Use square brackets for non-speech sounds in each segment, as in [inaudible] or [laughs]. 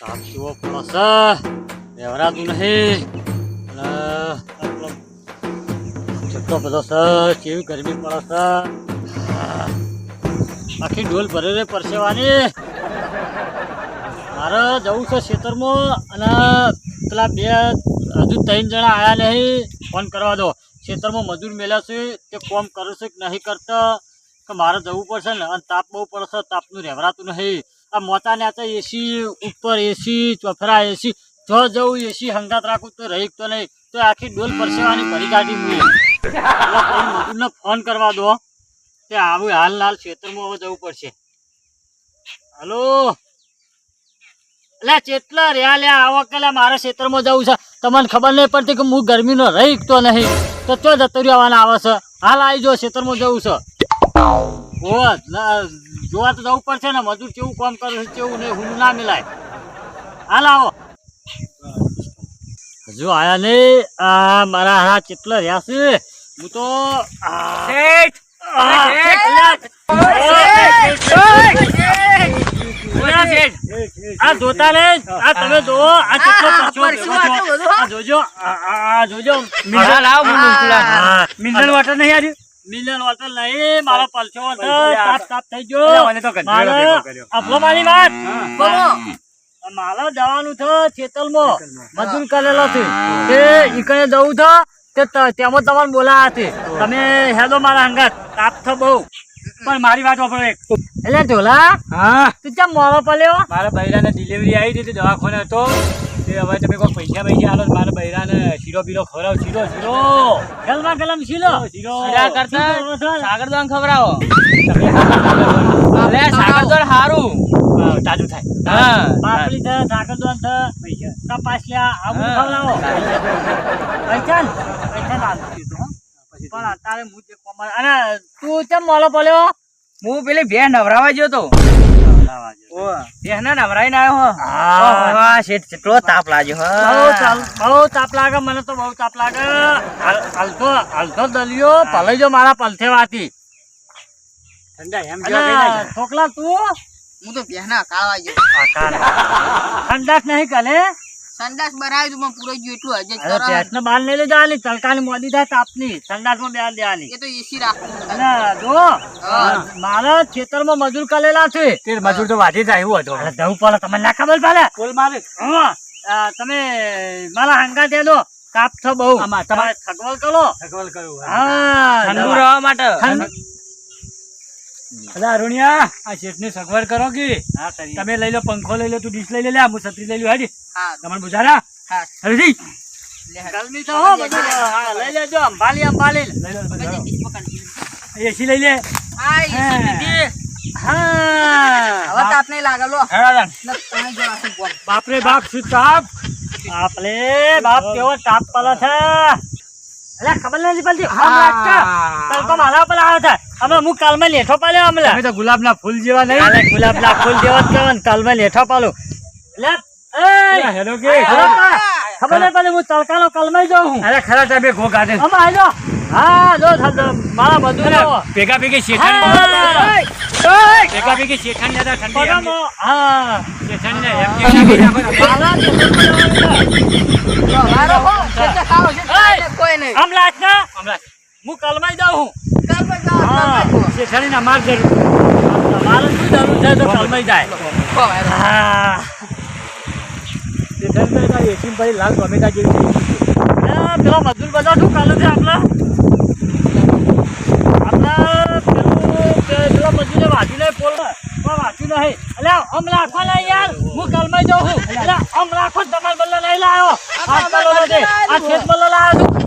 તાપ કેવો પડે છે રહેવરાતું નહીં અને કેટલો બધો છે કેવી ગરમી પડે છે આખી ડોલ ભરે રે પરસેવાની મારે જવું છે ખેતરમાં અને પેલા બે હજુ ત્રણ જણા આવ્યા નહીં ફોન કરવા દો ખેતરમાં મજૂર મેલ્યા છે તે કોમ કરે છે કે નહીં કરતા કે મારે જવું પડશે ને અને તાપ બહુ પડશે તાપનું રહેવરાતું નહીં આ મોતાને આ તો એસી ઉપર એસી ચોફરા એસી જો જવું એસી હંગાત રાખું તો રહી તો નહીં. તો આખી ડોલ પરસેવાની ભરી કાઢી મૂએ ફોન કરવા દો. કે આવું હાલ હાલ ક્ષેત્રમાં હવે જવું પડશે. હલો? એટલે ચેટલા રહ્યા લ્યા આવા કેલા મારા ક્ષેત્રમાં જવું છે. તમને ખબર નહીં પડતી કે હું ગરમીનો રહી તો નહીં. તો ચો જતો આવવાના આવે છે હાલ આવી જો ક્ષેત્રમાં જવું છે. ના, જોવા તો જવું પડશે ને મજૂર કેવું કામ કરે છે કેવું નહીં હું ના મિલાય હાલ આવો હજુ આયા નહીં આ મારા હા કેટલા રહ્યા છે હું તો આ, જોતા ને આ તમે જોવો આ કેટલો આ જોજો આ આ- આ જોજો મિનરલ આવ. મિનરલ વોટર નહીં આવ્યું મિલન વોટર નહીં મારો પલસો છે. તાપ તાપ થઈ ગયો. મને તો મારે ભેગો કર્યો. આપલો મારી વાત. બોલો. મારે જવાનું છે ખેતરમાં. મજૂર કરેલો છે. તે ઈકણે જવું છે તે તેમાં તમારે બોલાયા છે. તમે હેલો મારા અંગત. તાપ થો બહુ. પણ મારી વાત વાપરો એક. એટલે ઢોલા હા. તું ચમ મોડો પડ્યો? મારા બૈરાને ડિલિવરી આવી હતી દવાખાને હતો. તે હવે તમે કોઈ પૈસા પૈસા આલો મારા બૈરાને શીરો બીરો ખવડાવ શીરો શીરો. ગલમાં ગલમ શીલો શીરો કરતા સાગર દોન ખવડાવો. અલે સાગર દોન હારું. તાજુ થાય. હા પાપડી સાગર દોન થા પૈસા. કપાસિયા આવું ખવડાવો. પૈસા? પૈસા લાલ. પણ અત્યારે હું જે કોમર- અને તું કેમ મોડો પડ્યો? હું પેલી બે નવરાવા ગયો તો. ભેંને નવરાઈને ના હો. હા. શેઠ કેટલો તાપ લાગ્યો હો. બહુ તાપ- બહુ તાપ લાગે મને તો બહુ તાપ લાગે. હાલ- હાલતો હાલતો દલિયો પલાઈ જો મારા પલથે વાતી છોકલા તું? હું તો પહેના કાળવા ગયો. ઠંડક નહીં કલે? સંડાસ ભરાયું તું પણ પૂરો ગયું એટલું હજે કરો. નહીં લઈ જવાની તડકાની મોદી થાય તાપની. સંડાસમાં બેહાર દેવાની. એ તો એસી રાખવું અને જો મારા ખેતરમાં મજૂર કરેલા છે. તે મજૂર તો વાધી જાય એવું હતું. જવું પડે તમને ના ખબર પડે? બોલ મારે હા, તમે મારા હંગા દે દો કાપ છો બહુ. તમારે તમારે- કરો. સગવડ કરું હા ઠંડુ રહેવા માટે. અલા અરુણિયા આ શેઠને સગવડ કરો કે. તમે લઈ લો પંખો લઈ લો તું ડીશ લઈ લે હું છત્રી લઈ લ્યો હાજી હા. બુઝારા હરજી. ગરમી તો હો બધું લઈ લેજો અંબાલી અંબાલી. લઈ લો બધી બુઝારા. ડીશ પકડ. એસી લઈ લે. હા, એસી લીધી. હા. હવે તાપ નહીં લાગે લો હેડા ને તમે જો આખું બોલ. બાપરે બાપ શું તાપ? આપલે બાપ કેવો તાપ પડે છે. અલા ખબર નથી પડતી? લાગતા? તડકો મારા પર આવે છે અમે હું કાલમાં લેઠો પાલ્યો અમલે તમે તો ગુલાબના ફૂલ જેવા નહીં. ગુલાબના ફૂલ જેવા જ કહેવાય ને કાલમાં લેઠો પાડું. એટલે હેલો કે. ખબર નહીં પડે હું તડકાનો કલમાં જાઉં. હું અરે ખરા આવજો હા જો મારા બધું ભેગા ભેગી. શેઠાણી ભેગા શેઠાણી ઠંડી એમ કે જવાનું છે. જો, વારો હો. ખેતર ખાવો છે, એય! કોઈ નહીં આમ લાગ ને હમણાં હું કલમાં જાઉં હું કાલમાં જાઓ, હા. જુઓ. શેઠાણીને જરૂર તમારે શું જરૂર છે તો સમય જાય. હો, એસી પછી લાલ ટોમેટા જેવી. પેલો મજૂર બધા શું કાલે છે આપણા? આપણા પેલું મજૂરે વાંચી નહીં પોલ પણ વાંચ્યું નહીં. એટલે આમ રાખો ને યાર. હું કલમાં જાઉં છું. એટલે આમ રાખો તમારે બલ્લો નહીં લાવ્યો આ બલ્લો નથી આ ખેત બલ્લો લાવ્યો છું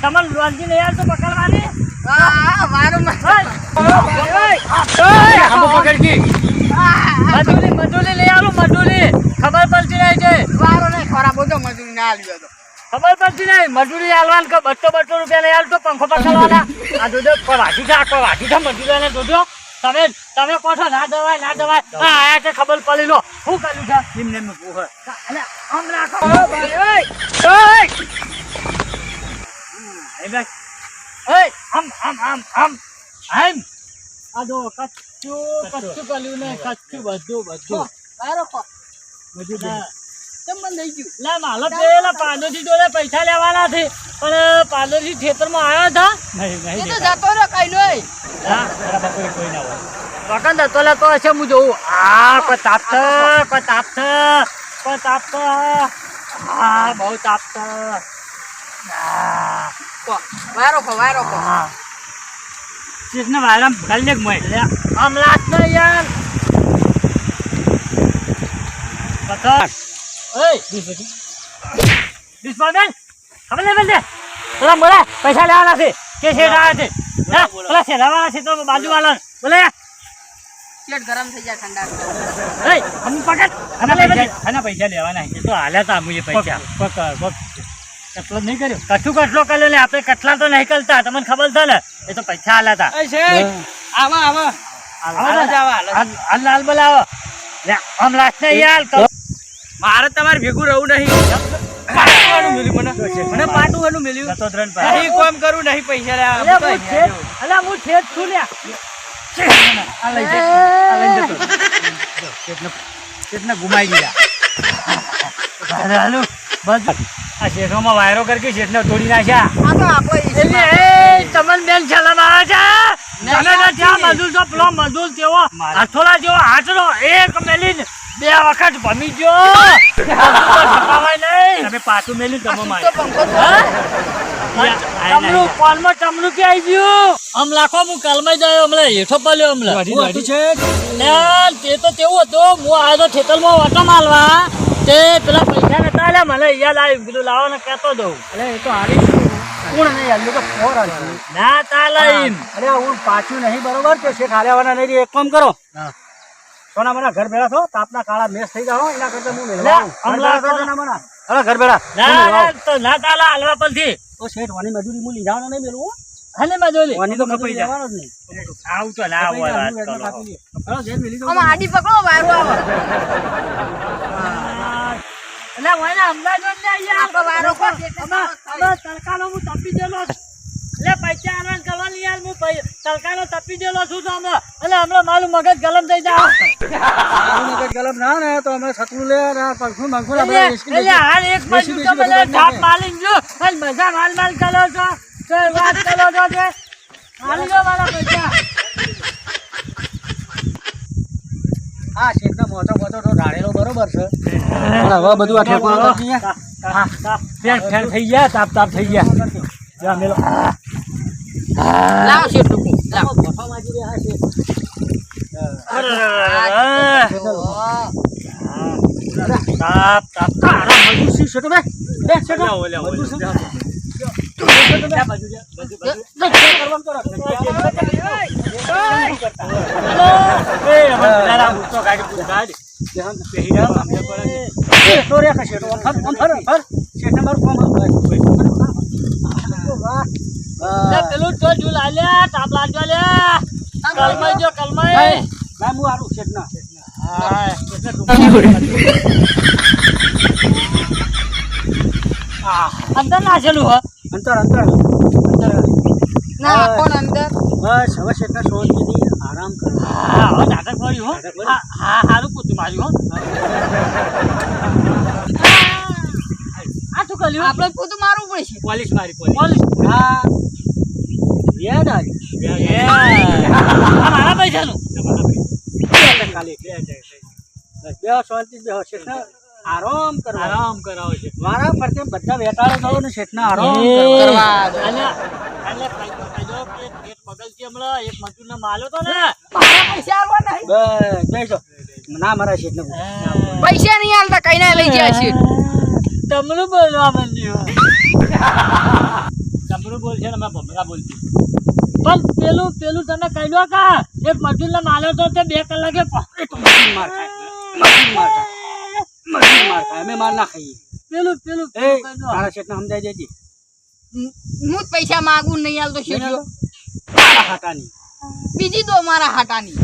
તમારે લોનજી નહીં યાર તો પકડવાની? હા, હા, વારો માં. એ, આંબો પકડજી. મજૂરી લઈ આવું મજૂરી. ખબર પડતી નહીં છે વારો નહીં ખરાબ હતો મજૂરી ના આલ્યો ખબર પડતી નહીં. મજૂરી આલવાનું કે બસો બસો રૂપિયા લઈ આલતો પંખો પકડવાના આ જોજો વાટી છે આખો વાટી છે મજૂરીને જોજો. તમે તમે કહો છો ના દવાય ના દવાય હા આયા છે ખબર પડી લો. શું કર્યું છે? એમને એમને પૂછો. અલે આમ રાખો આમ આમ આમ આમ આમ. આ જો કચ્છું કચ્ચું કર્યું ને કચ્છું બધું બધું. વારો. કેમ બંધ પૈસા લેવાના છે પણ પાડોશી ખેતરમાં આવ્યા હતા? નહીં એ તો જતો રહ્યો કઈ નહીં હા તારા બાપુએ કોઈ ના હોય. લે તો હશે હું જોઉં. આ તાપ તાપ તાપ છે હા બહુ તાપ છે. આ, કો, ચીજને વાયરામ ગાલી દે મોય આમ લાત ને યાર વખત ઓય દિશમાબેન ખબર લે બેન દે પેલા બોલે પૈસા લેવાના છે કે છે આવ્યા છે હા પેલા છે લેવાના છે તો બાજુ વાળા બોલે પેટ ગરમ થઈ જાય ઠંડા એય અમુ પકડ આના પૈસા લેવાના એ તો હાલ્યા તા મુએ પૈસા પકડ પકડ કટલો નહીં કર્યો. કઠું કટલો કર્યો ને આપણે કટલા તો નહીં કરતા. તમને ખબર છે ને? એ તો પૈસા આલા હતા. આવા હાલ બોલાવો. આમ લાસ્ટ ને યાર મારે તમારે ભેગું રહું નહીં. મને. પાટું કોમ કરું નહીં પૈસા લેવા હું અલે છું ગુમાઈ ગયા હાલો. બસ. આ શેઠોમાં વાયરો કરી શેઠને તોડી નાખ્યા. આ તો આપણો એ તમન બેન છલમ આવે છે. તમે તો ત્યાં મજૂર છો પેલો મજૂર તેવો મારે- હાથોલા જેવો હાથનો એક મેલીને બે વખત ભમી ગયો. છપાવાય [laughs] નહીં તમે પાછું મેલ્યું તમે મારે તમનું કોલમાં તમનું કે આવી ગયું? આમ લાખો હું કાલમાં જાય હમણાં હેઠો પડ્યો હમણાં. તે તો તેવું હતું. હું આવ્યો તો ખેતરમાં ઓટો મારવા તે પેલા પૈસા નતા લે મને યાદ આવ્યું કીધું લાવો ને કહેતો દઉં. અરે એ તો હારી કોણ નહીં હાલ્યું તો ફોર હાલ્યું ના તાલે એમ અરે હું પાછું નહીં બરોબર કે શેઠ હાલ્યાવાના નહીં એક કામ કરો. સોના મના ઘર ભેળા થો. તાપના કાળા મેસ થઈ જાઓ. એના કરતા હું મેળવા આવું. ઘર હમણાં સોના મના. અરે ઘર ભેળા. ના ના તો ના તાલે હાલવા પરથી. તો શેઠ વાની મજૂરી હું લીધા નહીં મેળવું હાલે મજોલી વાની તો કપાઈ જ નહીં. આવું તો વાત કરો. આડી પકડો આવે. એટલે અમદાવાદ ને અહીંયા આપણો વાયરો કોણ છે? આમાં આમાં તડકાનો હું તપી દેલો એટલે પૈસા આનંદ કરવાની યાર હું તડકાનો તપી દેલો છું તો હમણાં એટલે હમણાં મારું મગજ ગલમ થઈ જાય. મગજ ગલમ ના ને તો અમે સતલું લે પંખું બંખું એટલે હાલ એક બાજુ તો મને બધું ધાપ નાખે. અને બધા માલ માલ કરો છો. તો વાત કરો છો કે મારી દો મારા પૈસા. હા શેઠનો મોટો મોટો તો ઢાળેલો બરોબર છે પણ હવે બધું આ ઠેકવાનું કરતી યાર. હા, હા. ફેર ફેર થઈ ગયા તાપ તાપ થઈ ગયા જા મેલો લાવો શેઠ ટૂંકું. લાવો. ઓહ. તાપ તાપ તારા મજૂર સી શેઠો બે બે શેઠો મજૂર છે. શેઠો રે કે શેઠો. આમ ફર, આમ ફર, ફર. શેઠને મારું કામ હતું. વાહ. લે, પેલું તો ઝૂલ આલ્યા, તાપ લાગ્યો લ્યા. કલમાઈ ગયો, કલમાઈ. ના, હું. હા. હે? અંતર અંતર અંતર ના કોણ અંદર બસ હવે શેઠને શાંતિથી આરામ કરો હા, હવે નાટક કર્યું હો. હા, હા, હારું પૂછું માર્યું હો. આ શું કર્યું? આપણે પોતું મારવું પડશે પોલીસ મારી પોલીસ. હા યાદ આવી મારા પૈસાનું. બે શાંતિ બે શેઠને આરામ કરો આરામ કરાવો છે. મારા ફરતે બધા વેટાળો થયો ને શેઠને આરામ કરવા. એક તો ને. પૈસા આલવા નહીં. બસ ના મારા શેઠને પૈસા નહીં આલતા કઈ ના લઈ ગયા છે. તમરું બોલવા માંડ્યું. તમરું બોલશે ને અમે ભમરા બોલતી પણ પેલું પેલું તને કહ્યું કા એક મજૂરને માર્યો તો તે બે કલાકે માર મજૂર માર ખાય. મજૂર માર ખાય. અમે માર ના ખાઈએ. પેલું પેલું. તારા શેઠને સમજાઈ દેજે હું જ પૈસા માગું નહીં આલતો શેઠ હાટાની. બીજી દો મારા હાટાની.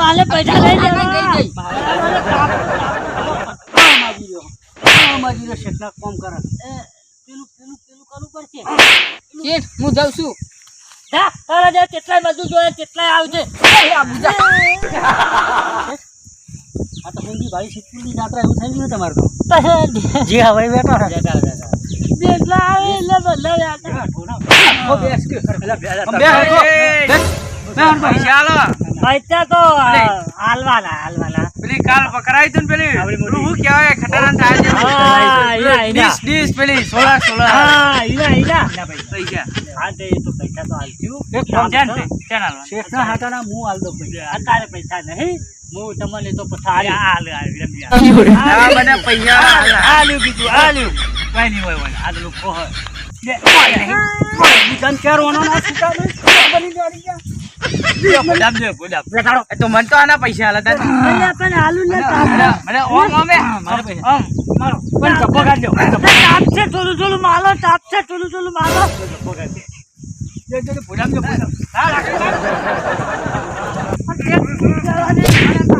માલે પૈસા લઈ જવા ગઈ. ગઈ. મારે રહ્યો. શેઠના કામ કરે. પેલું પેલું પેલું કરવું પડશે. શેઠ હું જાઉં છું. જા, તારા જે કેટલાય મજૂર જોઈએ તેટલાય આવશે એ આ બુજા. આ તો તપોવનજી ભાઈ સિદ્ધપુરની જાત્રા એવું થઈ ગયું તમારે તો. હવે બેઠો જેટલા આવે એટલે બધા તો. હાલવાના હાલવાના. પેલી કાલ પકડાઈ તું પેલી. હું થાય. ડીશ ડીશ પેલી સોળા સોળા હા ઈના ઈના પૈસા હા તે તો પૈસા તો હાલશું. એક. હાટાના મું આલ દો પૈસા. અત્યારે પૈસા નહીં. હું તમને તો પથારી હાલ હાલ આ બધા પૈસા આલા. આલ્યું કીધું આલ્યું કઈ નહીં હોય આ તો લોકો હોય ના છૂટા નહીં. બની દોડી ગયા. ગુલાબ દે ગુલાબ બેઠાડો. એ તો મને તો આના પૈસા આલા તા. પણ આલુ ને મને મને ઓમ ઓમે મારા પૈસા. ઓમ મારો. પણ ચપ્પો કાઢજો. તાપશે થોડું થોડું માલો તાપશે